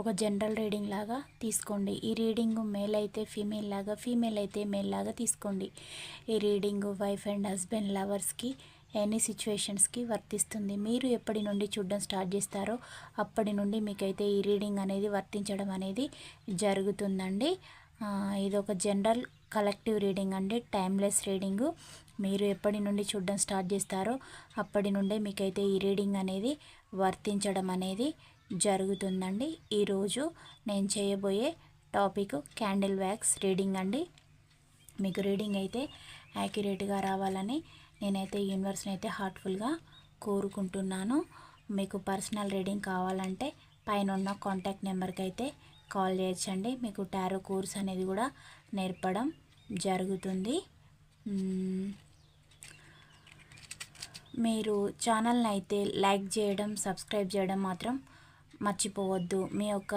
ఒక general reading లాగా తీసుకోండి. ఈ రీడింగ్ మేల్ అయితే ఫీమేల్ లాగా ఫీమేల్ అయితే మేల్ లాగా తీసుకోండి. ఈ రీడింగ్ వైఫ్ అండ్ హస్బెండ్ లవర్స్కి ఎనీ సిచ్యువేషన్స్కి వర్తిస్తుంది. మీరు ఎప్పటి నుండి చూడడం స్టార్ట్ చేస్తారో అప్పటి నుండి మీకైతే ఈ రీడింగ్ అనేది వర్తించడం అనేది జరుగుతుందండి. ఇది ఒక జనరల్ కలెక్టివ్ రీడింగ్ అండి. టైమ్లెస్ రీడింగు మీరు ఎప్పటి నుండి చూడడం స్టార్ట్ చేస్తారో అప్పటి నుండే మీకైతే ఈ రీడింగ్ అనేది వర్తించడం అనేది జరుగుతుందండి. ఈరోజు నేను చేయబోయే టాపిక్ క్యాండిల్ వ్యాక్స్ రీడింగ్ అండి. మీకు రీడింగ్ అయితే యాక్యురేట్గా రావాలని నేనైతే యూనివర్స్ని అయితే హార్ట్ఫుల్గా కోరుకుంటున్నాను. మీకు పర్సనల్ రీడింగ్ కావాలంటే పైన ఉన్న కాంటాక్ట్ నెంబర్కి అయితే కాల్ చేయొచ్చండి. మీకు టారో కోర్స్ అనేది కూడా నేర్పడం జరుగుతుంది. మీరు ఛానల్ని అయితే లైక్ చేయడం సబ్స్క్రైబ్ చేయడం మాత్రం మర్చిపోవద్దు. మీ యొక్క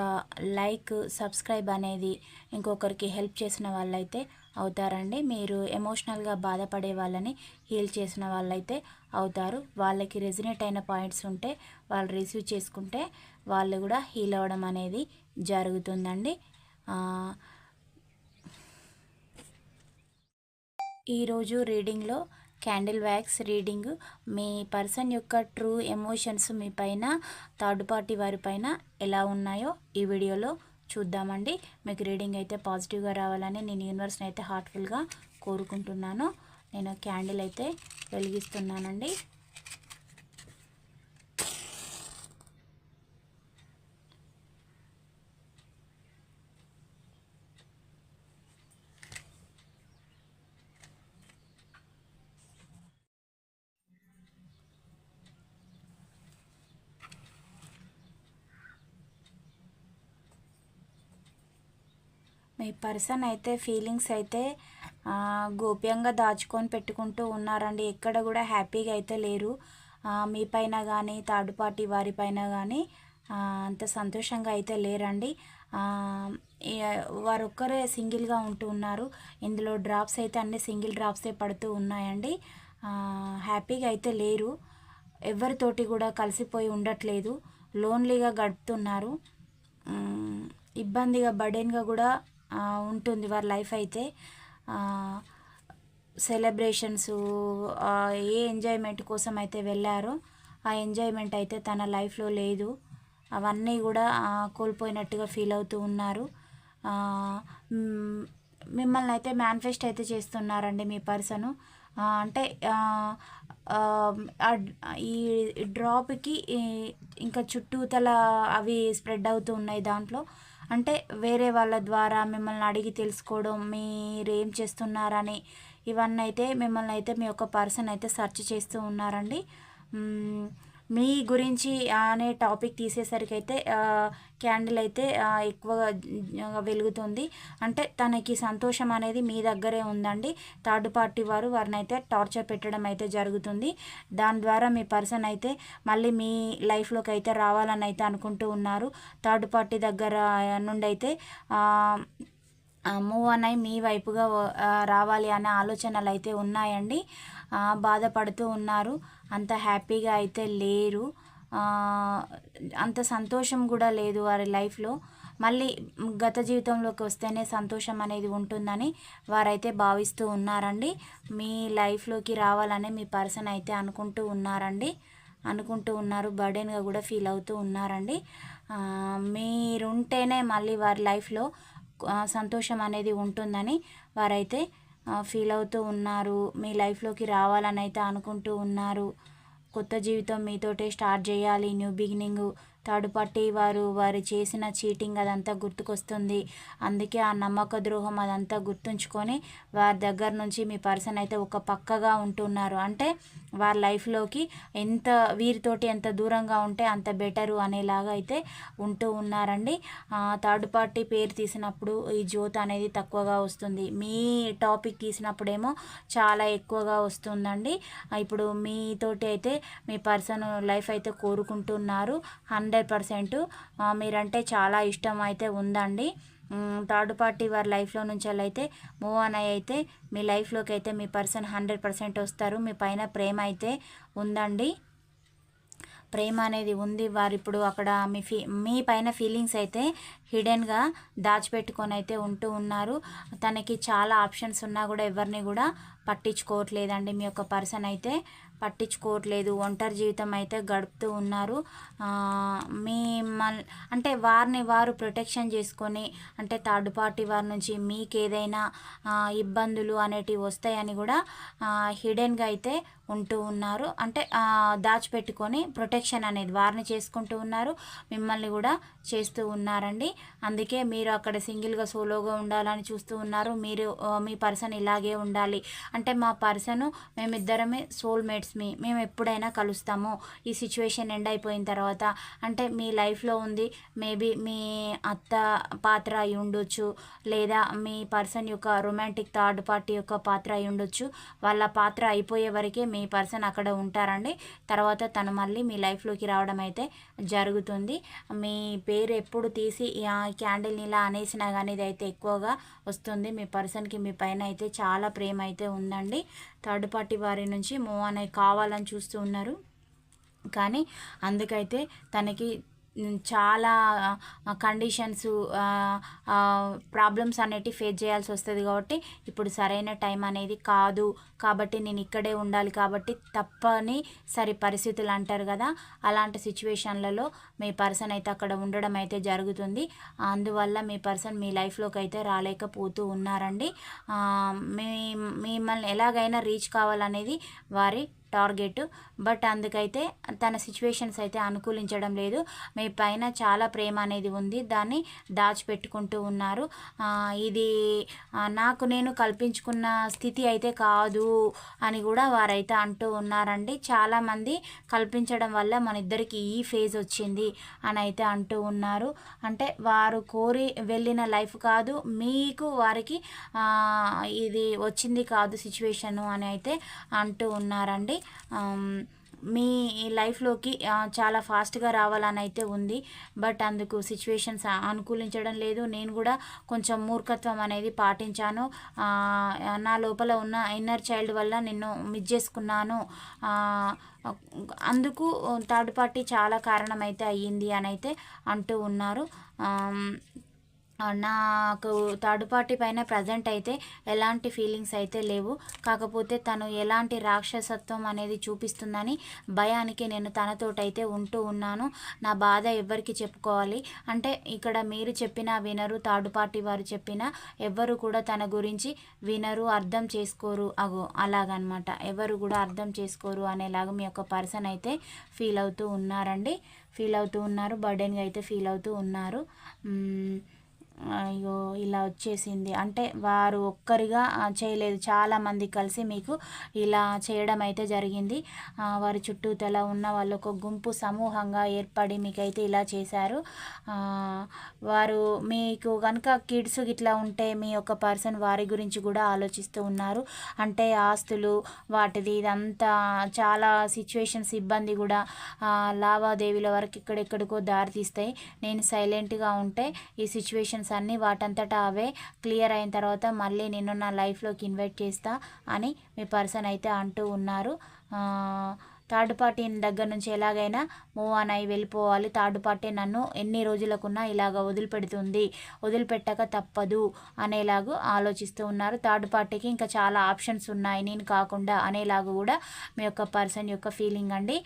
లైక్ సబ్స్క్రైబ్ అనేది ఇంకొకరికి హెల్ప్ చేసిన వాళ్ళైతే అవుతారండి. మీరు ఎమోషనల్గా బాధపడే వాళ్ళని హీల్ చేసిన వాళ్ళైతే అవుతారు. వాళ్ళకి రెజినేట్ అయిన పాయింట్స్ ఉంటే వాళ్ళు రిసీవ్ చేసుకుంటే వాళ్ళు కూడా హీల్ అవ్వడం అనేది జరుగుతుందండి. ఈరోజు రీడింగ్లో క్యాండిల్ వ్యాక్స్ రీడింగ్. మీ పర్సన్ యొక్క ట్రూ ఎమోషన్స్ మీ పైన థర్డ్ పార్టీ వారి పైన ఎలా ఉన్నాయో ఈ వీడియోలో చూద్దామండి. మీకు రీడింగ్ అయితే పాజిటివ్గా రావాలని నేను యూనివర్స్ని అయితే హార్ట్ఫుల్గా కోరుకుంటున్నాను. నేను క్యాండిల్ అయితే వెలిగిస్తున్నానండి. మీ పర్సన్ అయితే ఫీలింగ్స్ అయితే గోప్యంగా దాచుకొని పెట్టుకుంటూ ఉన్నారండి. ఎక్కడ కూడా హ్యాపీగా అయితే లేరు. మీ పైన కానీ థర్డ్ పార్టీ వారి పైన కానీ అంత సంతోషంగా అయితే లేరండి. వారొక్కరే వారు ఒక్కరే సింగిల్గా ఉంటూ ఉన్నారు. ఇందులో డ్రాప్స్ అయితే అన్ని సింగిల్ డ్రాప్సే పడుతూ ఉన్నాయండి. హ్యాపీగా అయితే లేరు. ఎవరితోటి కూడా కలిసిపోయి ఉండట్లేదు. లోన్లీగా గడుపుతున్నారు. ఇబ్బందిగా బర్డెన్గా కూడా ఉంటుంది వారి లైఫ్ అయితే. సెలబ్రేషన్స్ ఏ ఎంజాయ్మెంట్ కోసం అయితే వెళ్ళారో ఆ ఎంజాయ్మెంట్ అయితే తన లైఫ్లో లేదు. అవన్నీ కూడా కోల్పోయినట్టుగా ఫీల్ అవుతూ ఉన్నారు. మిమ్మల్ని అయితే మేనిఫెస్ట్ అయితే చేస్తున్నారండి మీ పర్సను. అంటే ఈ డ్రాప్కి ఇంకా చుట్టూతల అవి స్ప్రెడ్ అవుతూ ఉన్నాయి దాంట్లో. అంటే వేరే వాళ్ళ ద్వారా మిమ్మల్ని అడిగి తెలుసుకోవడం మీరేం చేస్తున్నారని ఇవన్నీ అయితే మిమ్మల్ని అయితే మీ యొక్క పర్సన్ అయితే సెర్చ్ చేస్తూ ఉన్నారండి. మీ గురించి అనే టాపిక్ తీసేసరికి అయితే క్యాండిల్ అయితే ఎక్కువగా వెలుగుతుంది. అంటే తనకి సంతోషం అనేది మీ దగ్గరే ఉందండి. థర్డ్ పార్టీ వారు వారిని అయితే టార్చర్ పెట్టడం అయితే జరుగుతుంది. దాని ద్వారా మీ పర్సన్ అయితే మళ్ళీ మీ లైఫ్లోకి అయితే రావాలని అయితే అనుకుంటూ ఉన్నారు. థర్డ్ పార్టీ దగ్గర నుండి అయితే మూవ్ అన్నై మీ వైపుగా రావాలి అనే ఆలోచనలు అయితే ఉన్నాయండి బాధపడుతూ ఉన్నారు. అంత హ్యాపీగా అయితే లేరు. అంత సంతోషం కూడా లేదు వారి లైఫ్లో. మళ్ళీ గత జీవితంలోకి వస్తేనే సంతోషం అనేది ఉంటుందని వారైతే భావిస్తూ ఉన్నారండి. మీ లైఫ్లోకి రావాలని మీ పర్సన్ అయితే అనుకుంటూ ఉన్నారండి. అనుకుంటూ ఉన్నారు బర్డెన్గా కూడా ఫీల్ అవుతూ ఉన్నారండి. మీరుంటేనే మళ్ళీ వారి లైఫ్లో సంతోషం అనేది ఉంటుందని వారైతే ఫీల్ అవుతూ ఉన్నారు. మీ లైఫ్లోకి రావాలని అయితే అనుకుంటూ ఉన్నారు. కొత్త జీవితం మీతోటే స్టార్ట్ చేయాలి. న్యూ బిగినింగ్ థర్డ్ పార్టీ వారు వారు చేసిన చీటింగ్ అదంతా గుర్తుకొస్తుంది. అందుకే ఆ నమ్మక ద్రోహం అదంతా గుర్తుంచుకొని వారి దగ్గర నుంచి మీ పర్సన్ అయితే ఒక పక్కగా ఉంటున్నారు. అంటే వారి లైఫ్లోకి ఎంత వీరితోటి ఎంత దూరంగా ఉంటే అంత బెటరు అనేలాగా అయితే ఉంటూ ఉన్నారండి. థర్డ్ పార్టీ పేరు తీసినప్పుడు ఈ జ్యోతి అనేది తక్కువగా వస్తుంది. మీ టాపిక్ తీసినప్పుడేమో చాలా ఎక్కువగా వస్తుందండి. ఇప్పుడు మీతోటి అయితే మీ పర్సన్ లైఫ్ అయితే కోరుకుంటున్నారు. Hundred hundred percent. మీరంటే చాలా ఇష్టం అయితే ఉందండి థర్డ్ పార్టీ వారి లైఫ్లో నుంచి అయితే మూవ్ ఆన్ అయితే మీ లైఫ్లోకి అయితే మీ పర్సన్ హండ్రెడ్ పర్సెంట్ వస్తారు. మీ పైన ప్రేమ అయితే ఉందండి. ప్రేమ అనేది ఉంది వారు ఇప్పుడు అక్కడ మీ ఫీ మీ పైన ఫీలింగ్స్ అయితే హిడెన్గా దాచిపెట్టుకొని అయితే ఉంటూ ఉన్నారు. తనకి చాలా ఆప్షన్స్ ఉన్నా కూడా ఎవరిని కూడా పట్టించుకోవట్లేదండి. మీ యొక్క పర్సన్ అయితే పట్టించుకోవట్లేదు. ఒంటరి జీవితం అయితే గడుపుతూ ఉన్నారు. మీ అంటే వారిని వారు ప్రొటెక్షన్ చేసుకొని అంటే థర్డ్ పార్టీ వారి నుంచి మీకు ఏదైనా ఇబ్బందులు అనేటివి వస్తాయని కూడా హిడెన్గా అయితే ఉంటూ ఉన్నారు. అంటే దాచిపెట్టుకొని ప్రొటెక్షన్ అనేది వారిని చేసుకుంటూ ఉన్నారు. మిమ్మల్ని కూడా చేస్తూ ఉన్నారండి. అందుకే మీరు అక్కడ సింగిల్గా సోలోగా ఉండాలని చూస్తూ ఉన్నారు. మీరు మీ పర్సన్ ఇలాగే ఉండాలి. అంటే మా పర్సన్ మేమిద్దరమే సోల్మేట్స్. మీ మేము ఎప్పుడైనా కలుస్తాము. ఈ సిచ్యువేషన్ ఎండ్ అయిపోయిన తర్వాత. అంటే మీ లైఫ్లో ఉంది. మేబీ మీ అత్త పాత్ర అయి ఉండొచ్చు. లేదా మీ పర్సన్ యొక్క రొమాంటిక్ థర్డ్ పార్టీ యొక్క పాత్ర అయి ఉండొచ్చు. వాళ్ళ పాత్ర అయిపోయే వరకే మీ పర్సన్ అక్కడ ఉంటారండి. తర్వాత తను మళ్ళీ మీ లైఫ్లోకి రావడం అయితే జరుగుతుంది. మీ పేరు ఎప్పుడు తీసి క్యాండిల్ని ఇలా అనేసినా కానీ ఇది అయితే ఎక్కువగా వస్తుంది. మీ పర్సన్కి మీ పైన అయితే చాలా ప్రేమ అయితే ఉందండి. థర్డ్ పార్టీ వారి నుంచి మూవ్ అనేది కావాలని చూస్తూ ఉన్నారు. కానీ అందుకైతే తనకి చాలా కండిషన్స్ ప్రాబ్లమ్స్ అనేటివి ఫేస్ చేయాల్సి వస్తుంది కాబట్టి ఇప్పుడు సరైన టైం అనేది కాదు. కాబట్టి నేను ఇక్కడే ఉండాలి కాబట్టి తప్పని సరి పరిస్థితులు అంటారు కదా. అలాంటి సిచ్యువేషన్లలో మీ పర్సన్ అయితే అక్కడ ఉండడం అయితే జరుగుతుంది. అందువల్ల మీ పర్సన్ మీ లైఫ్లోకి అయితే రాలేకపోతూ ఉన్నారండి. మీ మిమ్మల్ని ఎలాగైనా రీచ్ కావాలనేది వారి టార్గెట్. బట్ అందుకైతే తన సిచ్యువేషన్స్ అయితే అనుకూలించడం లేదు. మీ పైన చాలా ప్రేమ అనేది ఉంది. దాన్ని దాచిపెట్టుకుంటూ ఉన్నారు. ఇది నాకు నేను కల్పించుకున్న స్థితి అయితే కాదు అని కూడా వారైతే అంటూ ఉన్నారండి. చాలామంది కల్పించడం వల్ల మన ఇద్దరికి ఈ ఫేజ్ వచ్చింది అని అయితే అంటూ ఉన్నారు. అంటే వారు కోరి వెళ్ళిన లైఫ్ కాదు మీకు వారికి ఇది వచ్చింది కాదు సిచ్యువేషను అని అయితే అంటూ ఉన్నారండి. మీ లైఫ్లోకి చాలా ఫాస్ట్గా రావాలని అయితే ఉంది. బట్ అందుకు సిచ్యువేషన్స్ అనుకూలించడం లేదు. నేను కూడా కొంచెం మూర్ఖత్వం అనేది పాటించాను. నా లోపల ఉన్న ఇన్నర్ చైల్డ్ వల్ల నిన్ను మిస్ చేసుకున్నాను. అందుకు థర్డ్ పార్టీ చాలా కారణమైతే అయ్యింది అని అయితే అంటూ ఉన్నారు. నాకు థర్డ్ పార్టీ పైన ప్రజెంట్ అయితే ఎలాంటి ఫీలింగ్స్ అయితే లేవు. కాకపోతే తను ఎలాంటి రాక్షసత్వం అనేది చూపిస్తుందని భయానికి నేను తనతోటైతే ఉంటూ ఉన్నాను. నా బాధ ఎవ్వరికి చెప్పుకోవాలి. అంటే ఇక్కడ మీరు చెప్పినా వినరు థర్డ్ పార్టీ వారు చెప్పినా ఎవ్వరు కూడా తన గురించి వినరు అర్థం చేసుకోరు. అగో అలాగనమాట. ఎవరు కూడా అర్థం చేసుకోరు అనేలాగా మీ యొక్క పర్సన్ అయితే ఫీల్ అవుతూ ఉన్నారండి. ఫీల్ అవుతూ ఉన్నారు బర్డెన్గా అయితే ఫీల్ అవుతూ ఉన్నారు. అయ్యో ఇలా వచ్చేసింది. అంటే వారు ఒక్కరిగా చేయలేదు. చాలామంది కలిసి మీకు ఇలా చేయడం అయితే జరిగింది. వారి చుట్టూతల ఉన్న వాళ్ళు ఒక గుంపు సమూహంగా ఏర్పడి మీకైతే ఇలా చేశారు. వారు మీకు కనుక కిడ్స్ ఇట్లా ఉంటే మీ యొక్క పర్సన్ వారి గురించి కూడా ఆలోచిస్తూ ఉన్నారు. అంటే ఆస్తులు వాటిది ఇదంతా చాలా సిచ్యువేషన్స్ ఇబ్బంది కూడా. లావాదేవీల వరకు ఇక్కడెక్కడికో దారితీస్తాయి నేను సైలెంట్గా ఉంటే ఈ సిచ్యువేషన్స్ క్వశ్చన్స్ అన్నీ వాటంతటా అవే క్లియర్ అయిన తర్వాత మళ్ళీ నేను నా లైఫ్లోకి ఇన్వైట్ చేస్తా అని మీ పర్సన్ అయితే అంటూ ఉన్నారు. థర్డ్ పార్టీ దగ్గర నుంచి ఎలాగైనా మూవ్ ఆన్ అయి వెళ్ళిపోవాలి. థర్డ్ పార్టీ నన్ను ఎన్ని రోజులకున్నా ఇలాగ వదిలిపెడుతుంది. వదిలిపెట్టక తప్పదు అనేలాగా ఆలోచిస్తూ ఉన్నారు. థర్డ్ పార్టీకి ఇంకా చాలా ఆప్షన్స్ ఉన్నాయి. నేను కాకుండా అనేలాగా కూడా మీ యొక్క పర్సన్ యొక్క ఫీలింగ్ అండి.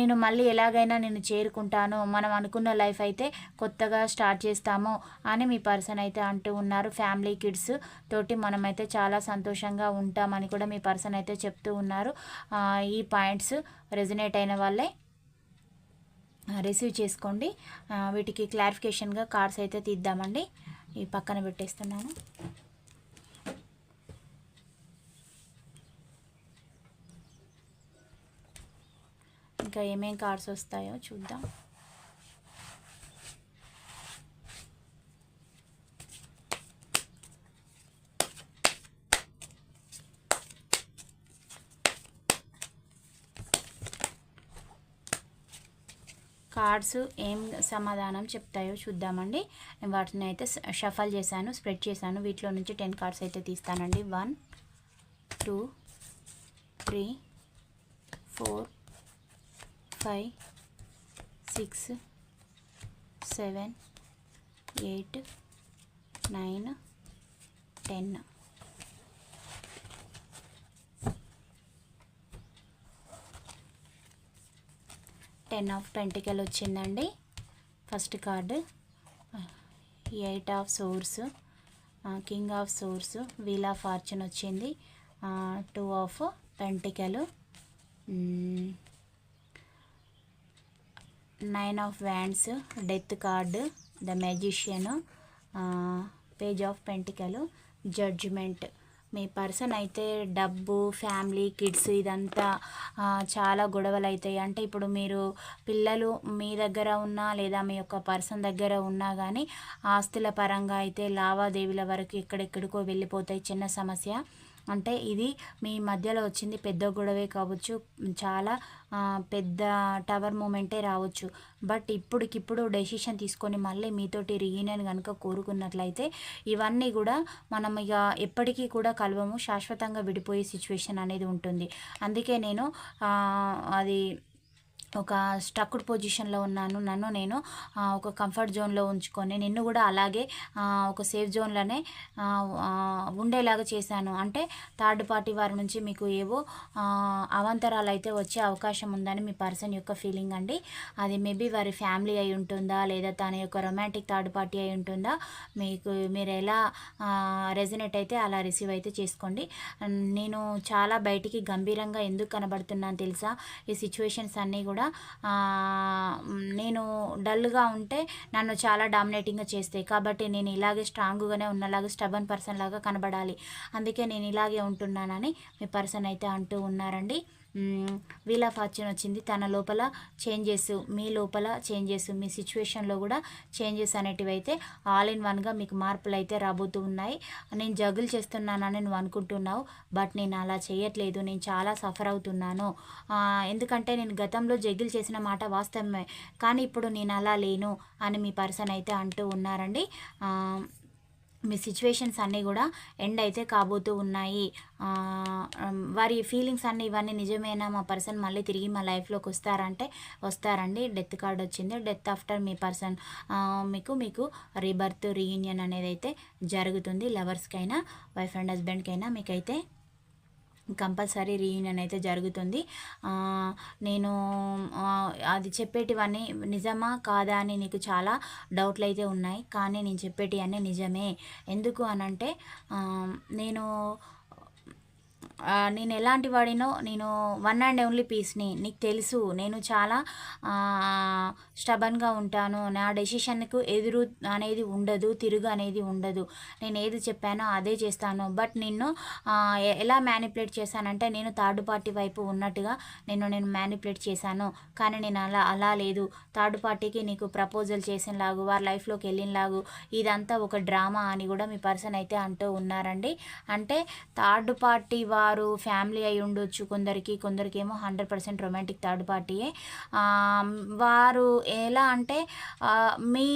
నేను మళ్ళీ ఎలాగైనా నేను చేరుకుంటాను. మనం అనుకున్న లైఫ్ అయితే కొత్తగా స్టార్ట్ చేస్తాము అని మీ పర్సన్ అయితే అంటూ ఉన్నారు. ఫ్యామిలీ కిడ్స్ తోటి మనమైతే చాలా సంతోషంగా ఉంటామని కూడా మీ పర్సన్ అయితే చెప్తూ ఉన్నారు. ఈ పాయింట్స్ రెజినేట్ అయిన వాళ్ళే రిసీవ్ చేసుకోండి. వీటికి క్లారిఫికేషన్గా కార్డ్స్ అయితే తీద్దామండి. ఈ పక్కన పెట్టేస్తున్నాను. ఇంకా ఏమేం కార్డ్స్ వస్తాయో చూద్దాం. కార్డ్స్ ఏం సమాధానం చెప్తాయో చూద్దామండి. నేను వాటిని అయితే షఫల్ చేశాను స్ప్రెడ్ చేశాను. వీటిలో నుంచి టెన్ కార్డ్స్ అయితే తీస్తానండి. One two three four five six seven eight nine ten. Ten of pentacle వచ్చిందండి. First card. Eight of swords king of swords wheel of fortune వచ్చింది. Two of pentacle nine of wands death card the magician page of pentacle judgment. Me person అయితే డబ్బు family kids ఇదంతా చాలా గొడవలు అవుతాయి అంటే ఇప్పుడు మీరు పిల్లలు మీ దగ్గర ఉన్నా లేదా మీ యొక్క పర్సన్ దగ్గర ఉన్నా కానీ ఆస్తుల పరంగా అయితే లావాదేవీల వరకు ఎక్కడెక్కడికో వెళ్ళిపోతాయి చిన్న సమస్య. అంటే ఇది మీ మధ్యలో వచ్చింది పెద్ద గొడవే కావచ్చు చాలా పెద్ద టవర్ మూమెంటే రావచ్చు. బట్ ఇప్పటికిప్పుడు డెసిషన్ తీసుకొని మళ్ళీ మీతోటి రీయూనియన్ కనుక కోరుకున్నట్లయితే ఇవన్నీ కూడా మనం ఇక ఎప్పటికీ కూడా కలవము శాశ్వతంగా విడిపోయే సిచ్యువేషన్ అనేది ఉంటుంది. అందుకే నేను అది ఒక స్ట్రక్డ్ పొజిషన్లో ఉన్నాను. నన్ను నేను ఒక కంఫర్ట్ జోన్లో ఉంచుకొని నిన్ను కూడా అలాగే ఒక సేఫ్ జోన్లోనే ఉండేలాగా చేశాను. అంటే థర్డ్ పార్టీ వారి నుంచి మీకు ఏవో అవాంతరాలు అయితే వచ్చే అవకాశం ఉందని మీ పర్సన్ యొక్క ఫీలింగ్ అండి. అది మేబీ వారి ఫ్యామిలీ అయి ఉంటుందా? లేదా తన యొక్క రొమాంటిక్ థర్డ్ పార్టీ అయి ఉంటుందా? మీకు మీరు ఎలా రెజినేట్ అయితే అలా రిసీవ్ అయితే చేసుకోండి. నేను చాలా బయటికి గంభీరంగా ఎందుకు కనబడుతున్నాను తెలుసా? ఈ సిచ్యువేషన్స్ అన్నీ కూడా కూడా నేను డల్గా ఉంటే నన్ను చాలా డామినేటింగ్గా చేస్తాయి. కాబట్టి నేను ఇలాగే స్ట్రాంగ్గానే ఉన్నలాగా స్టబన్ పర్సన్ లాగా కనబడాలి. అందుకే నేను ఇలాగే ఉంటున్నానని మీ పర్సన్ అయితే అంటూ ఉన్నారండి. వీల్ ఆఫ్ ఫార్చ్యూన్ వచ్చింది. తన లోపల చేంజెస్ మీ లోపల చేంజెస్ మీ సిచ్యువేషన్లో కూడా చేంజెస్ అనేటివి అయితే ఆల్ ఇన్ వన్గా మీకు మార్పులు అయితే రాబోతూ ఉన్నాయి. నేను జగులు చేస్తున్నానని నువ్వు అనుకుంటున్నావు బట్ నేను అలా చేయట్లేదు. నేను చాలా సఫర్ అవుతున్నాను. ఎందుకంటే నేను గతంలో జగిల్ చేసిన మాట వాస్తవమే. కానీ ఇప్పుడు నేను అలా లేను అని మీ పర్సన్ అయితే అంటూ ఉన్నారండి. మీ సిచ్యువేషన్స్ అన్నీ కూడా ఎండ్ అయితే కాబోతూ ఉన్నాయి. వారి ఫీలింగ్స్ అన్నీ ఇవన్నీ నిజమేనా? మా పర్సన్ మళ్ళీ తిరిగి మా లైఫ్లోకి వస్తారంటే వస్తారండి. డెత్ కార్డ్ వచ్చింది. డెత్ ఆఫ్టర్ మీ పర్సన్ మీకు మీకు రీబర్త్ రీయూనియన్ అనేది అయితే జరుగుతుంది. లవర్స్కైనా వైఫ్ అండ్ హస్బెండ్కైనా మీకైతే కంపల్సరీ రీయూనియన్ అయితే జరుగుతుంది. నేను అది చెప్పేటివన్నీ నిజమా కాదా అని నీకు చాలా డౌట్లు అయితే ఉన్నాయి. కానీ నేను చెప్పేటివన్నీ నిజమే. ఎందుకు అనంటే నేను నేను ఎలాంటి వాడినో నేను వన్ అండ్ ఓన్లీ పీస్ని నీకు తెలుసు. నేను చాలా స్టబన్గా ఉంటాను. నా డెసిషన్కు ఎదురు అనేది ఉండదు తిరుగు అనేది ఉండదు. నేను ఏది చెప్పానో అదే చేస్తాను. బట్ నిన్ను ఎలా మ్యానిపులేట్ చేశానంటే నేను థర్డ్ పార్టీ వైపు ఉన్నట్టుగా నేను నేను మ్యానిపులేట్ చేశాను. కానీ నేను అలా అలా లేదు. థర్డ్ పార్టీకి నీకు ప్రపోజల్ చేసినలాగు వారి లైఫ్లోకి వెళ్ళినలాగు ఇదంతా ఒక డ్రామా అని కూడా మీ పర్సన్ అయితే అంటూ ఉన్నారండి. అంటే థర్డ్ పార్టీ వారు ఫ్యామిలీ అయి ఉండొచ్చు కొందరికి కొందరికి ఏమో హండ్రెడ్ పర్సెంట్ రొమాంటిక్ థర్డ్ పార్టీయే. వారు ఎలా అంటే మీ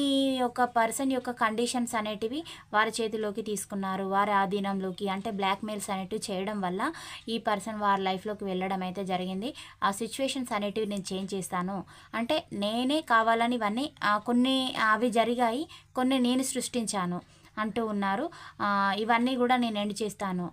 యొక్క పర్సన్ యొక్క కండిషన్స్ అనేటివి వారి చేతిలోకి తీసుకున్నారు. వారి ఆధీనంలోకి అంటే బ్లాక్మెయిల్స్ అనేటివి చేయడం వల్ల ఈ పర్సన్ వారి లైఫ్లోకి వెళ్ళడం అయితే జరిగింది. ఆ సిచ్యువేషన్స్ అనేటివి నేను చేంజ్ చేస్తాను. అంటే నేనే కావాలని ఇవన్నీ కొన్ని అవి జరిగాయి కొన్ని నేను సృష్టించాను అంటూ ఉన్నారు. ఇవన్నీ కూడా నేను ఎండ్ చేస్తాను.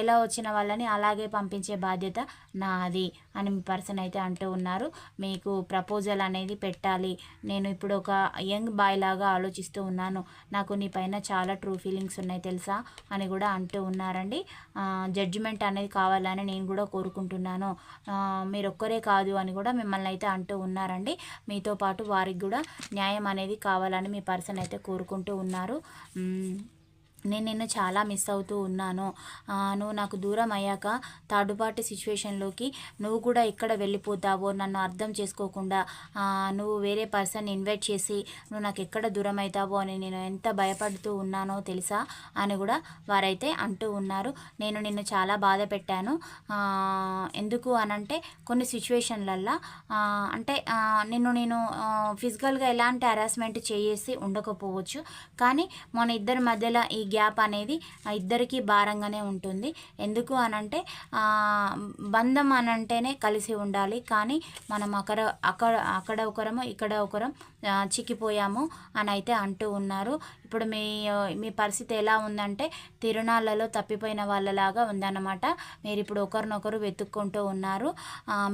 ఎలా వచ్చిన వాళ్ళని అలాగే పంపించే బాధ్యత నాది. అని మీ పర్సన్ అయితే అంటూ ఉన్నారు. మీకు ప్రపోజల్ అనేది పెట్టాలి. నేను ఇప్పుడు ఒక యంగ్ బాయ్ లాగా ఆలోచిస్తూ ఉన్నాను. నాకు నీ పైన చాలా ట్రూ ఫీలింగ్స్ ఉన్నాయి తెలుసా? అని కూడా అంటూ ఉన్నారండి. జడ్జిమెంట్ అనేది కావాలని నేను కూడా కోరుకుంటున్నాను. మీరు ఒక్కరే కాదు అని కూడా మిమ్మల్ని అయితే అంటూ ఉన్నారండి. మీతో పాటు వారికి కూడా న్యాయం అనేది కావాలని మీ పర్సన్ అయితే కోరుకుంటూ ఉన్నారు. నేను నిన్ను చాలా మిస్ అవుతూ ఉన్నాను. నువ్వు నాకు దూరం అయ్యాక థర్డ్ పార్టీ సిచ్యువేషన్లోకి నువ్వు కూడా ఎక్కడ వెళ్ళిపోతావో నన్ను అర్థం చేసుకోకుండా నువ్వు వేరే పర్సన్ ఇన్వైట్ చేసి నువ్వు నాకు ఎక్కడ దూరం అవుతావో అని నేను ఎంత భయపడుతూ ఉన్నానో తెలుసా అని కూడా వారైతే అంటూ ఉన్నారు. నేను నిన్ను చాలా బాధ పెట్టాను. ఎందుకు అనంటే కొన్ని సిచ్యువేషన్లల్లో అంటే నిన్ను నేను ఫిజికల్గా ఎలాంటి హరాస్మెంట్ చేసి ఉండకపోవచ్చు. కానీ మన ఇద్దరి మధ్యలో ఈ గ్యాప్ అనేది ఇద్దరికీ భారంగానే ఉంటుంది. ఎందుకు అనంటే బంధం అనంటేనే కలిసి ఉండాలి. కానీ మనం అక్కడ అక్కడ అక్కడ ఒకరము ఇక్కడ ఒకరం చిక్కిపోయాము అని అయితే అంటూ ఉన్నారు. ఇప్పుడు మీ మీ పరిస్థితి ఎలా ఉందంటే తిరునాళ్ళలో తప్పిపోయిన వాళ్ళలాగా ఉందన్నమాట. మీరు ఇప్పుడు ఒకరినొకరు వెతుక్కుంటూ ఉన్నారు.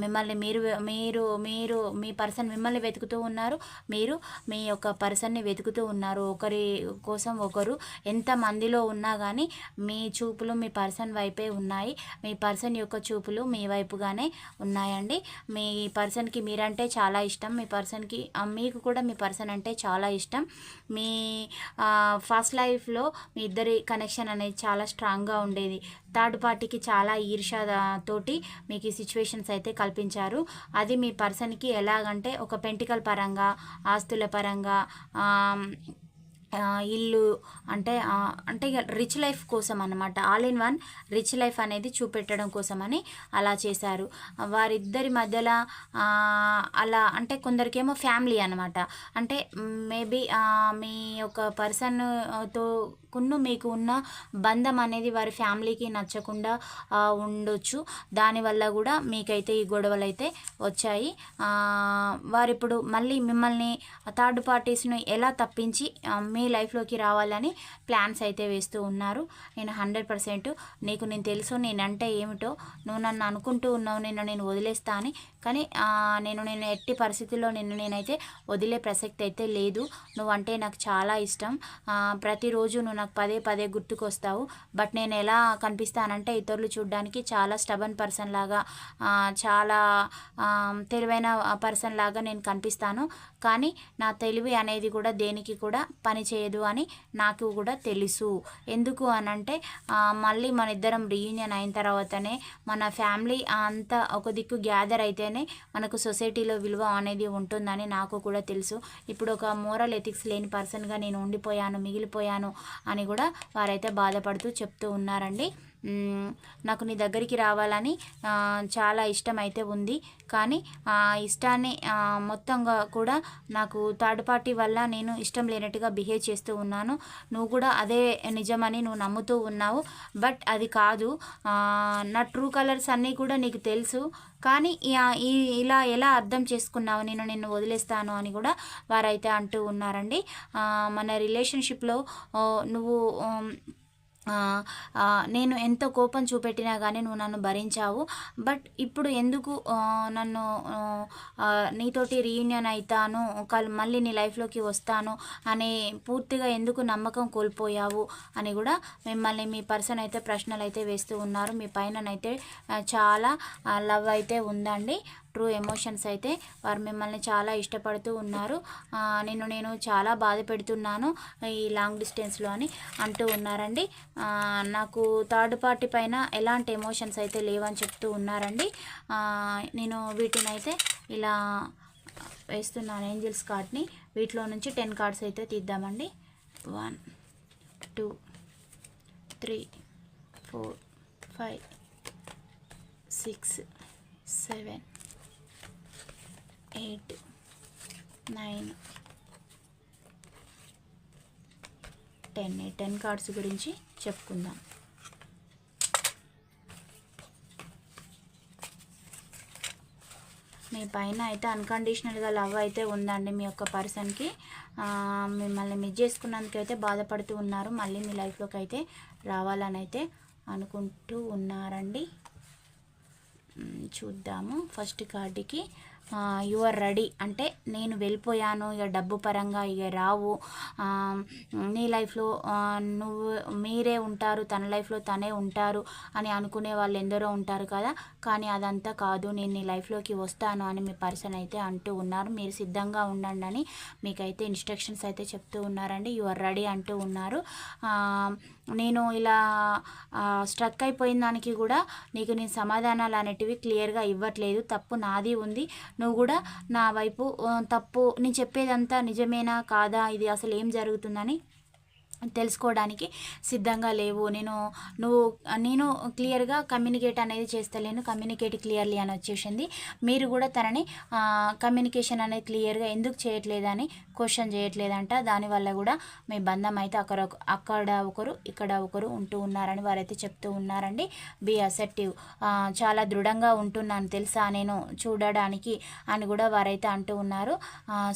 మిమ్మల్ని మీరు మీరు మీరు మీ పర్సన్ మిమ్మల్ని వెతుకుతూ ఉన్నారు. మీరు మీ యొక్క పర్సన్ని వెతుకుతూ ఉన్నారు. ఒకరి కోసం ఒకరు ఎంత మందిలో ఉన్నా కానీ మీ చూపులు మీ పర్సన్ వైపే ఉన్నాయి. మీ పర్సన్ యొక్క చూపులు మీ వైపుగానే ఉన్నాయండి. మీ పర్సన్కి మీరంటే చాలా ఇష్టం. మీ పర్సన్కి మీకు కూడా మీ పర్సన్ అంటే చాలా ఇష్టం. మీ ఫస్ట్ లైఫ్లో మీ ఇద్దరి కనెక్షన్ అనేది చాలా స్ట్రాంగ్గా ఉండేది. థర్డ్ పార్టీకి చాలా ఈర్ష తోటి మీకు ఈ సిచ్యువేషన్స్ అయితే కల్పించారు. అది మీ పర్సన్కి ఎలాగంటే ఒక పెంటికల్ పరంగా ఆస్తుల పరంగా ఇల్లు అంటే అంటే ఇక రిచ్ లైఫ్ కోసం అన్నమాట all in one rich life అనేది చూపెట్టడం కోసమని అలా చేశారు. వారిద్దరి మధ్యలో అలా అంటే కొందరికేమో ఫ్యామిలీ అనమాట అంటే మేబీ మీ యొక్క పర్సన్తో కున్ను మీకు ఉన్న బంధం అనేది వారి ఫ్యామిలీకి నచ్చకుండా ఉండొచ్చు. దానివల్ల కూడా మీకైతే ఈ గొడవలు అయితే వచ్చాయి వారిప్పుడు మళ్ళీ మిమ్మల్ని థర్డ్ పార్టీస్ను ఎలా తప్పించి మీ లైఫ్లోకి రావాలని ప్లాన్స్ అయితే వేస్తూ ఉన్నారు. నేను హండ్రెడ్ పర్సెంట్ నీకు నేను తెలుసు నేనంటే ఏమిటో నువ్వు నన్ను అనుకుంటూ ఉన్నావు నిన్ను నేను వదిలేస్తా అని కానీ నేను నేను ఎట్టి పరిస్థితుల్లో నిన్ను నేనైతే వదిలే ప్రసక్తి అయితే లేదు. నువ్వంటే నాకు చాలా ఇష్టం. ప్రతిరోజు నువ్వు నాకు పదే పదే గుర్తుకొస్తావు. బట్ నేను ఎలా కనిపిస్తానంటే ఇతరులు చూడడానికి చాలా స్టబన్ పర్సన్ లాగా చాలా తెలివైన పర్సన్ లాగా నేను కనిపిస్తాను. కానీ నా తెలివి అనేది కూడా దేనికి కూడా పని చేయదు అని నాకు కూడా తెలుసు. ఎందుకు అనంటే మళ్ళీ మన ఇద్దరం రీయూనియన్ అయిన తర్వాతనే మన ఫ్యామిలీ అంతా ఒక దిక్కు గ్యాదర్ అయితేనే మనకు సొసైటీలో విలువ అనేది ఉంటుందని నాకు కూడా తెలుసు. ఇప్పుడు ఒక మోరల్ ఎథిక్స్ లేని పర్సన్గా నేను ఉండిపోయాను మిగిలిపోయాను అని కూడా వారైతే బాధపడుతూ చెప్తూ ఉన్నారండి. నాకు నీ దగ్గరికి రావాలని చాలా ఇష్టం అయితే ఉంది. కానీ ఆ ఇష్టాన్ని మొత్తంగా కూడా నాకు థర్డ్ పార్టీ వల్ల నేను ఇష్టం లేనట్టుగా బిహేవ్ చేస్తూ ఉన్నాను. నువ్వు కూడా అదే నిజమని నువ్వు నమ్ముతూ ఉన్నావు. బట్ అది కాదు నా ట్రూ కలర్స్ అన్నీ కూడా నీకు తెలుసు. కానీ ఈ- ఇలా ఎలా అర్థం చేసుకున్నావు? నేను నిన్ను వదిలేస్తాను అని కూడా వారైతే అంటూ ఉన్నారండి. మన రిలేషన్షిప్లో నువ్వు నేను ఎంత కోపం చూపెట్టినా కానీ నువ్వు నన్ను భరించావు. బట్ ఇప్పుడు ఎందుకు నన్ను నీతోటి రీయూనియన్ అవుతాను మళ్ళీ నీ లైఫ్లోకి వస్తాను అనే పూర్తిగా ఎందుకు నమ్మకం కోల్పోయావు అని కూడా మిమ్మల్ని మీ పర్సన్ అయితే ప్రశ్నలు అయితే వేస్తూ ఉన్నారు. మీ పైననైతే చాలా లవ్ అయితే ఉందండి. ట్రూ ఎమోషన్స్ అయితే వారు మిమ్మల్ని చాలా ఇష్టపడుతూ ఉన్నారు. నిన్ను నేను చాలా బాధ పెడుతున్నాను ఈ లాంగ్ డిస్టెన్స్లో అని అంటూ ఉన్నారండి. నాకు థర్డ్ పార్టీ పైన ఎలాంటి ఎమోషన్స్ అయితే లేవని చెప్తూ ఉన్నారండి. నేను వీటిని అయితే ఇలా వేస్తున్నాను ఏంజిల్స్ కార్డ్ని వీటిలో నుంచి టెన్ కార్డ్స్ అయితే తీద్దామండి. One two three four five six seven eight nine ten. ఈ టెన్ కార్డ్స్ గురించి చెప్పుకుందాం. మీ పైన అయితే అన్కండిషనల్గా లవ్ అయితే ఉందండి మీ యొక్క పర్సన్కి. మిమ్మల్ని మిస్ చేసుకున్నందుకైతే బాధపడుతూ ఉన్నారు. మళ్ళీ మీ లైఫ్లోకి అయితే రావాలని అయితే అనుకుంటూ ఉన్నారండి. చూద్దాము. ఫస్ట్ కార్డుకి యు ఆర్ రెడీ అంటే నేను వెళ్ళిపోయాను. ఇక డబ్బు పరంగా ఇక రావు. నీ లైఫ్లో నువ్వు మీరే ఉంటారు. తన లైఫ్లో తనే ఉంటారు అని అనుకునే వాళ్ళు ఎందరో ఉంటారు కదా. కానీ అదంతా కాదు. నేను నీ లైఫ్లోకి వస్తాను అని మీ పర్సన్ అయితే అంటూ ఉన్నారు. మీరు సిద్ధంగా ఉండండి అని మీకైతే ఇన్స్ట్రక్షన్స్ అయితే చెప్తూ ఉన్నారండి. యు ఆర్ రెడీ అంటూ ఉన్నారు. నేను ఇలా స్ట్రక్ అయిపోయిన దానికి కూడా నీకు నేను సమాధానాలు అనేటివి క్లియర్గా ఇవ్వట్లేదు. తప్పు నాది ఉంది. నువ్వు కూడా నా వైపు తప్పు నేను చెప్పేదంతా నిజమేనా కాదా? ఇది అసలు ఏం జరుగుతుందని తెలుసుకోవడానికి సిద్ధంగా లేవు. నేను నువ్వు నేను క్లియర్గా కమ్యూనికేట్ అనేది చేస్తలేను. కమ్యూనికేట్ క్లియర్లీ అని వచ్చేసింది. మీరు కూడా తనని కమ్యూనికేషన్ అనేది క్లియర్గా ఎందుకు చేయట్లేదని క్వశ్చన్ చేయట్లేదంట. దానివల్ల కూడా మీ బంధం అయితే అక్కడ అక్కడ ఒకరు ఇక్కడ ఒకరు ఉంటూ ఉన్నారని వారైతే చెప్తూ ఉన్నారండి. Be acceptive. చాలా దృఢంగా ఉంటున్నాను తెలుసా? నేను చూడడానికి అని కూడా వారైతే అంటూ ఉన్నారు.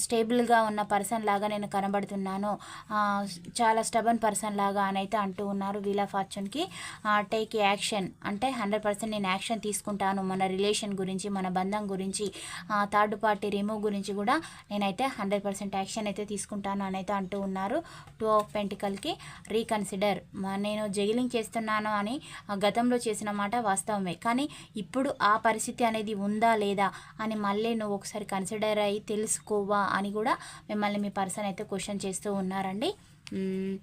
స్టేబుల్గా ఉన్న పర్సన్ లాగా నేను కనబడుతున్నాను. చాలా స్టబన్ పర్సన్ లాగా అని అయితే అంటూ ఉన్నారు వీల్ ఆఫ్ ఫార్చ్యూన్కి టేక్ యాక్షన్. అంటే హండ్రెడ్ పర్సెంట్ నేను యాక్షన్ తీసుకుంటాను. మన రిలేషన్ గురించి మన బంధం గురించి థర్డ్ పార్టీ రిమూవ్ గురించి కూడా నేనైతే హండ్రెడ్ పర్సెంట్ యాక్షన్ అయితే తీసుకుంటాను అని అయితే అంటూ ఉన్నారు. టూ ఆఫ్ పెంటికల్కి రీకన్సిడర్. నేను జైలింగ్ చేస్తున్నాను అని గతంలో చేసిన మాట వాస్తవమే. కానీ ఇప్పుడు ఆ పరిస్థితి అనేది ఉందా లేదా అని మళ్ళీ నువ్వు ఒకసారి కన్సిడర్ అయ్యి తెలుసుకోవా అని కూడా మిమ్మల్ని మీ పర్సన్ అయితే క్వశ్చన్ చేస్తూ ఉన్నారండి. 嗯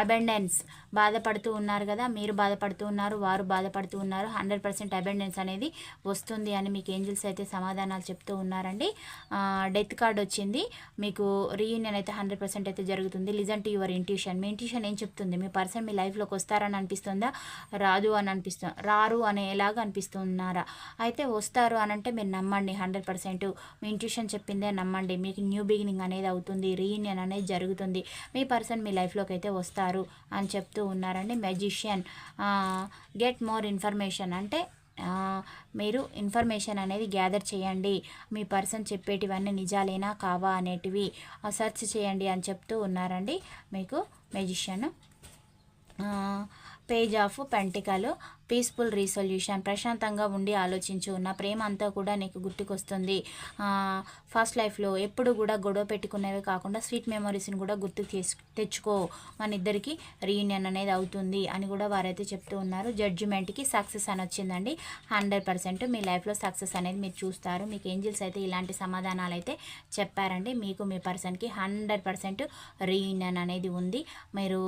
అబెండెన్స్ బాధపడుతూ ఉన్నారు కదా మీరు బాధపడుతూ ఉన్నారు వారు బాధపడుతూ ఉన్నారు హండ్రెడ్ పర్సెంట్ అబెండెన్స్ అనేది వస్తుంది అని మీకు ఏంజిల్స్ అయితే సమాధానాలు చెప్తూ ఉన్నారండి. డెత్ కార్డ్ వచ్చింది మీకు రీయూనియన్ అయితే హండ్రెడ్ పర్సెంట్ అయితే జరుగుతుంది. Listen to your intuition. Me intuition ఏం చెప్తుంది? మీ పర్సన్ మీ లైఫ్లోకి వస్తారని అనిపిస్తుందా? రాదు అని అనిపిస్తు రారు అనేలాగా అనిపిస్తున్నారా? అయితే వస్తారు అని అంటే మీరు నమ్మండి హండ్రెడ్ పర్సెంట్. మీ ఇంట్యూషన్ చెప్పిందే నమ్మండి. మీకు న్యూ బిగినింగ్ అనేది అవుతుంది రీయూనియన్ అనేది జరుగుతుంది. మీ పర్సన్ మీ లైఫ్లోకి అయితే వస్తారు అని చెప్తూ ఉన్నారండి మెజిషియన్ గెట్ మోర్ ఇన్ఫర్మేషన్ అంటే మీరు ఇన్ఫర్మేషన్ అనేది గ్యాదర్ చేయండి. మీ పర్సన్ చెప్పేటివన్నీ నిజాలేనా కావా అనేటివి సెర్చ్ చేయండి అని చెప్తూ ఉన్నారండి. మీకు magician page of pentacle peaceful resolution ప్రశాంతంగా ఉండి ఆలోచించు. నా ప్రేమ అంతా కూడా నీకు గుర్తుకొస్తుంది. ఫస్ట్ లైఫ్లో ఎప్పుడు కూడా గొడవ పెట్టుకునేవి కాకుండా స్వీట్ మెమరీస్ని కూడా గుర్తు తెచ్చుకో. మన ఇద్దరికి రీయూనియన్ అనేది అవుతుంది అని కూడా వారైతే చెప్తూ ఉన్నారు. జడ్జిమెంట్కి సక్సెస్ అని వచ్చిందండి. హండ్రెడ్ పర్సెంట్ మీ లైఫ్లో సక్సెస్ అనేది మీరు చూస్తారు. మీకు ఏంజిల్స్ అయితే ఇలాంటి సమాధానాలు అయితే చెప్పారండి. మీకు మీ పర్సన్కి హండ్రెడ్ పర్సెంట్ రీయూనియన్ అనేది ఉంది. మీరు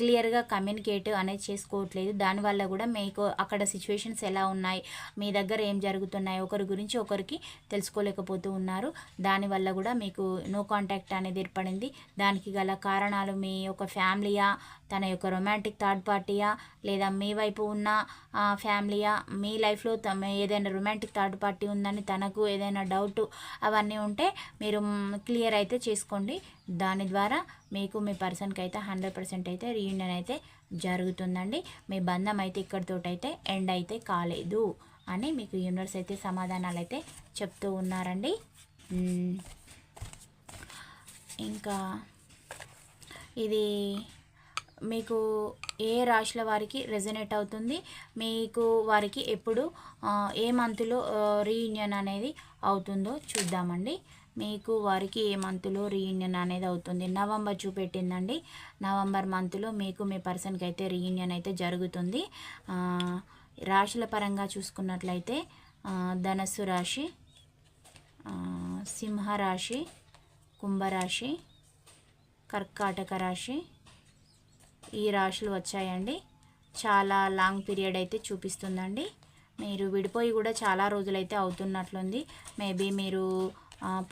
క్లియర్గా కమ్యూనికేట్ అనేది చేసుకోవట్లేదు. దాని దానివల్ల కూడా మీకు అక్కడ సిచ్యువేషన్స్ ఎలా ఉన్నాయి? మీ దగ్గర ఏం జరుగుతున్నాయి? ఒకరి గురించి ఒకరికి తెలుసుకోలేకపోతూ ఉన్నారు. దానివల్ల కూడా మీకు నో కాంటాక్ట్ అనేది ఏర్పడింది. దానికి గల కారణాలు మీ యొక్క ఫ్యామిలీయా తన యొక్క రొమాంటిక్ థర్డ్ పార్టీయా లేదా మీ వైపు ఉన్న ఫ్యామిలీయా మీ లైఫ్లో ఏదైనా రొమాంటిక్ థర్డ్ పార్టీ ఉందని తనకు ఏదైనా డౌట్ అవన్నీ ఉంటే మీరు క్లియర్ అయితే చేసుకోండి. దాని ద్వారా మీకు మీ పర్సన్కి అయితే హండ్రెడ్ పర్సెంట్ అయితే రీయూనియన్ అయితే జరుగుతుందండి. మీ బంధం అయితే ఇక్కడితోటైతే ఎండ్ అయితే కాలేదు అని మీకు యూనివర్స్ అయితే సమాధానాలు అయితే చెప్తూ ఉన్నారండి. ఇంకా ఇది మీకు ఏ రాశుల వారికి రెజనేట్ అవుతుంది? మీకు వారికి ఎప్పుడు ఏ మంత్లో రీయూనియన్ అనేది అవుతుందో చూద్దామండి. మీకు వారికి ఏ మంత్లో రీయూనియన్ అనేది అవుతుంది? నవంబర్ చూపెట్టిందండి. నవంబర్ మంత్లో మీకు మీ పర్సన్కి అయితే రీయూనియన్ అయితే జరుగుతుంది. రాశుల పరంగా చూసుకున్నట్లయితే ధనస్సు రాశి సింహరాశి కుంభరాశి కర్కాటక రాశి ఈ రాశులు వచ్చాయండి. చాలా లాంగ్ పీరియడ్ అయితే చూపిస్తుందండి. మీరు విడిపోయి కూడా చాలా రోజులైతే అవుతున్నట్లుంది. మేబీ మీరు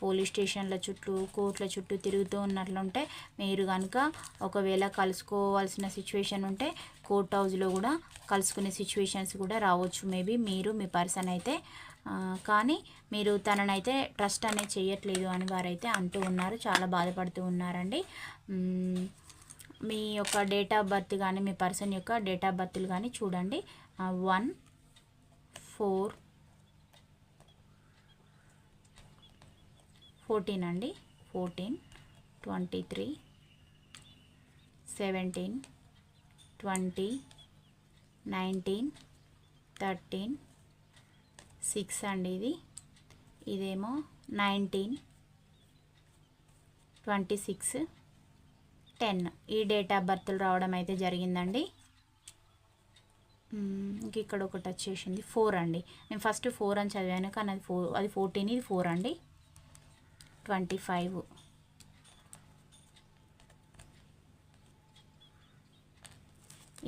పోలీస్ స్టేషన్ల చుట్టూ కోర్టుల చుట్టూ తిరుగుతూ ఉన్నట్లుంటే మీరు కనుక ఒకవేళ కలుసుకోవాల్సిన సిచ్యువేషన్ ఉంటే కోర్ట్ హౌస్లో కూడా కలుసుకునే సిచ్యువేషన్స్ కూడా రావచ్చు. మేబీ మీరు మీ పర్సన్ అయితే. కానీ మీరు తననైతే ట్రస్ట్ అనేది చేయట్లేదు అని వారైతే అంటూ ఉన్నారు. చాలా బాధపడుతూ ఉన్నారండి. మీ యొక్క డేట్ ఆఫ్ బర్త్ కానీ మీ పర్సన్ యొక్క డేట్ ఆఫ్ బర్త్లు కానీ చూడండి. వన్ ఫోర్ ఫోర్టీన్ అండి. Fourteen twenty three seventeen twenty nineteen thirteen six అండి ఇది. ఇదేమో నైన్టీన్ ట్వంటీ సిక్స్ టెన్. ఈ డేట్ ఆఫ్ బర్త్లు రావడం అయితే జరిగిందండి. ఇంక ఇక్కడ ఒకటి వచ్చేసింది ఫోర్ అండి. నేను ఫస్ట్ ఫోర్ అని చదివాను కానీ అది ఫోర్ అది ఫోర్టీన్ ఇది ఫోర్ అండి. Twenty five.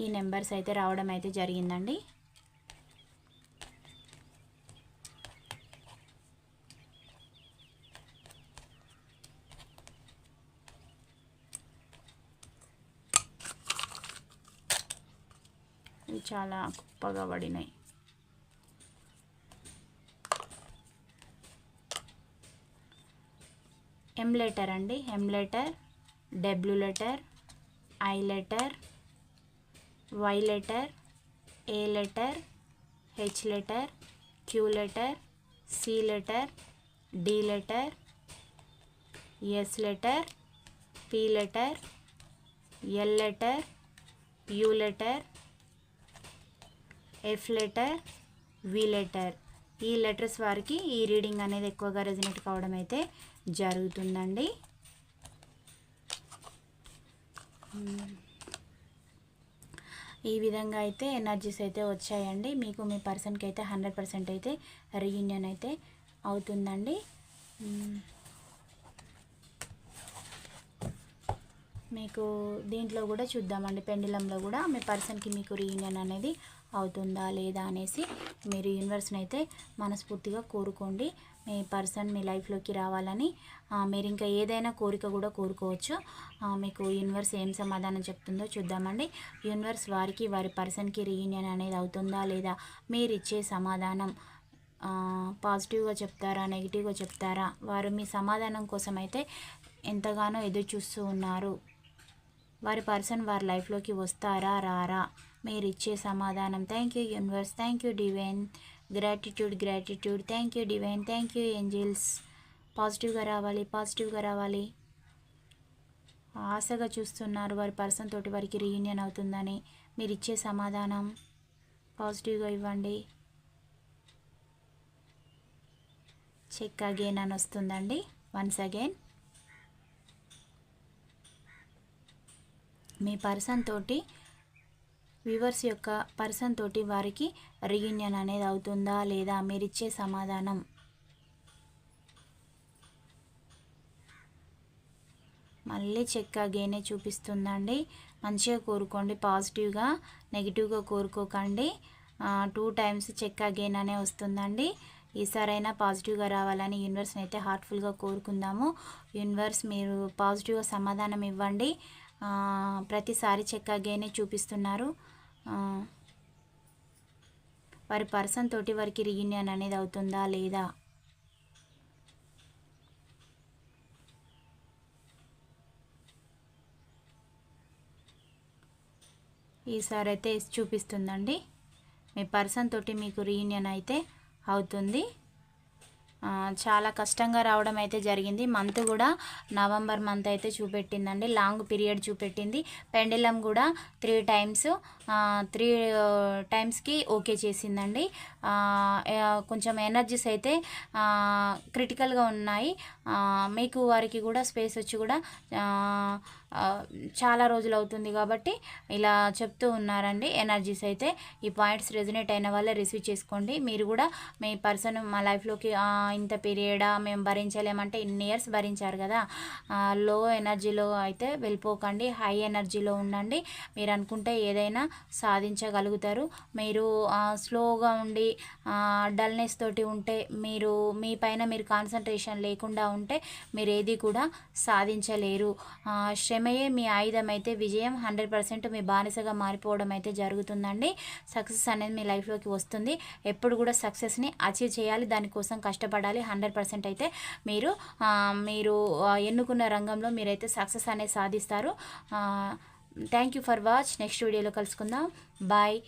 ఈ నెంబర్స్ అయితే రావడం అయితే జరిగిందండి. ఇవి చాలా గొప్పగా పడినాయి. ఎం లెటర్ అండి. M letter W letter I letter Y letter A letter H letter Q letter C letter D letter S letter P letter L letter U letter F letter V letter ఈ letters వారికి ఈ reading అనేది ఎక్కువగా resonate కావడం అయితే జరుగుతుందండి. ఈ విధంగా అయితే ఎనర్జీస్ అయితే వచ్చాయండి. మీకు మీ పర్సన్కి అయితే హండ్రెడ్ పర్సెంట్ అయితే రీయూనియన్ అయితే అవుతుందండి. మీకు దీంట్లో కూడా చూద్దామండి. పెండిలంలో కూడా మీ పర్సన్కి మీకు రీయూనియన్ అనేది అవుతుందా లేదా అనేసి మీరు యూనివర్స్ని అయితే మనస్ఫూర్తిగా కోరుకోండి. పర్సన్ మీ లైఫ్లోకి రావాలని మీరు ఇంకా ఏదైనా కోరిక కూడా కోరుకోవచ్చు. మీకు యూనివర్స్ ఏం సమాధానం చెప్తుందో చూద్దామండి. యూనివర్స్ వారికి వారి పర్సన్కి రీయూనియన్ అనేది అవుతుందా లేదా మీరు ఇచ్చే సమాధానం పాజిటివ్గా చెప్తారా నెగిటివ్గా చెప్తారా వారు మీ సమాధానం కోసం అయితే ఎంతగానో ఎదురు చూస్తూ ఉన్నారు. వారి పర్సన్ వారి లైఫ్లోకి వస్తారా రారా మీరు ఇచ్చే సమాధానం. Thank you universe. Thank you divine. Gratitude gratitude thank you divine thank you angels పాజిటివ్గా రావాలి పాజిటివ్గా రావాలి. ఆశగా చూస్తున్నారు వారి పర్సన్ తోటి వారికి రీయూనియన్ అవుతుందని. మీరు ఇచ్చే సమాధానం పాజిటివ్గా ఇవ్వండి. చెక్ అగైన్ అని వస్తుందండి. వన్స్ అగైన్ మీ పర్సన్ తోటి వ్యూవర్స్ యొక్క పర్సన్ తోటి వారికి రీయూనియన్ అనేది అవుతుందా లేదా మీరు ఇచ్చే సమాధానం? మళ్ళీ చెక్ గేనే చూపిస్తుందండి. మంచిగా కోరుకోండి పాజిటివ్గా నెగిటివ్గా కోరుకోకండి. టూ టైమ్స్ చెక్ అగైన్ అనే వస్తుందండి. ఈసారైనా పాజిటివ్గా రావాలని యూనివర్స్ని అయితే హార్ట్ఫుల్గా కోరుకుందాము. యూనివర్స్ మీరు పాజిటివ్గా సమాధానం ఇవ్వండి. ప్రతిసారి చెక్ అగైనే చూపిస్తున్నారు. వారి పర్సన్ తోటి వారికి రీయూనియన్ అనేది అవుతుందా లేదా? ఈసారి అయితే చూపిస్తుందండి. మీ పర్సన్ తోటి మీకు రీయూనియన్ అయితే అవుతుంది. చాలా కష్టంగా రావడం అయితే జరిగింది. మంత్ కూడా నవంబర్ మంత్ అయితే చూపెట్టిందండి. లాంగ్ పీరియడ్ చూపెట్టింది. పెండిలం కూడా త్రీ టైమ్స్ త్రీ టైమ్స్కి ఓకే చేసిందండి. కొంచెం ఎనర్జీస్ అయితే క్రిటికల్గా ఉన్నాయి. మీకు వారికి కూడా స్పేస్ వచ్చి కూడా చాలా రోజులు అవుతుంది కాబట్టి ఇలా చెప్తూ ఉన్నారండి. ఎనర్జీస్ అయితే ఈ పాయింట్స్ రెజినేట్ అయిన వాళ్ళే రిసీవ్ చేసుకోండి. మీరు కూడా మీ పర్సన్ మా లైఫ్లోకి ఇంత పీరియడా మేము భరించలేమంటే ఇన్ని ఇయర్స్ భరించారు కదా. లో ఎనర్జీలో అయితే వెళ్ళిపోకండి. హై ఎనర్జీలో ఉండండి. మీరు అనుకుంటే ఏదైనా సాధించగలుగుతారు. మీరు స్లోగా ఉండి డల్నెస్ తోటి ఉంటే మీరు మీ పైన మీరు కాన్సన్ట్రేషన్ లేకుండా ఉంటే మీరు ఏది కూడా సాధించలేరు. శ్రమ శ్రమయే మీ ఆయుధం అయితే విజయం హండ్రెడ్ పర్సెంట్ మీ బానిసగా మారిపోవడం అయితే జరుగుతుందండి. సక్సెస్ అనేది మీ లైఫ్లోకి వస్తుంది. ఎప్పుడు కూడా సక్సెస్ని అచీవ్ చేయాలి దానికోసం కష్టపడాలి. హండ్రెడ్ పర్సెంట్ అయితే మీరు మీరు ఎన్నుకున్న రంగంలో మీరైతే సక్సెస్ అనేది సాధిస్తారు. Thank you for watch. Next వీడియోలో కలుసుకుందాం. బాయ్.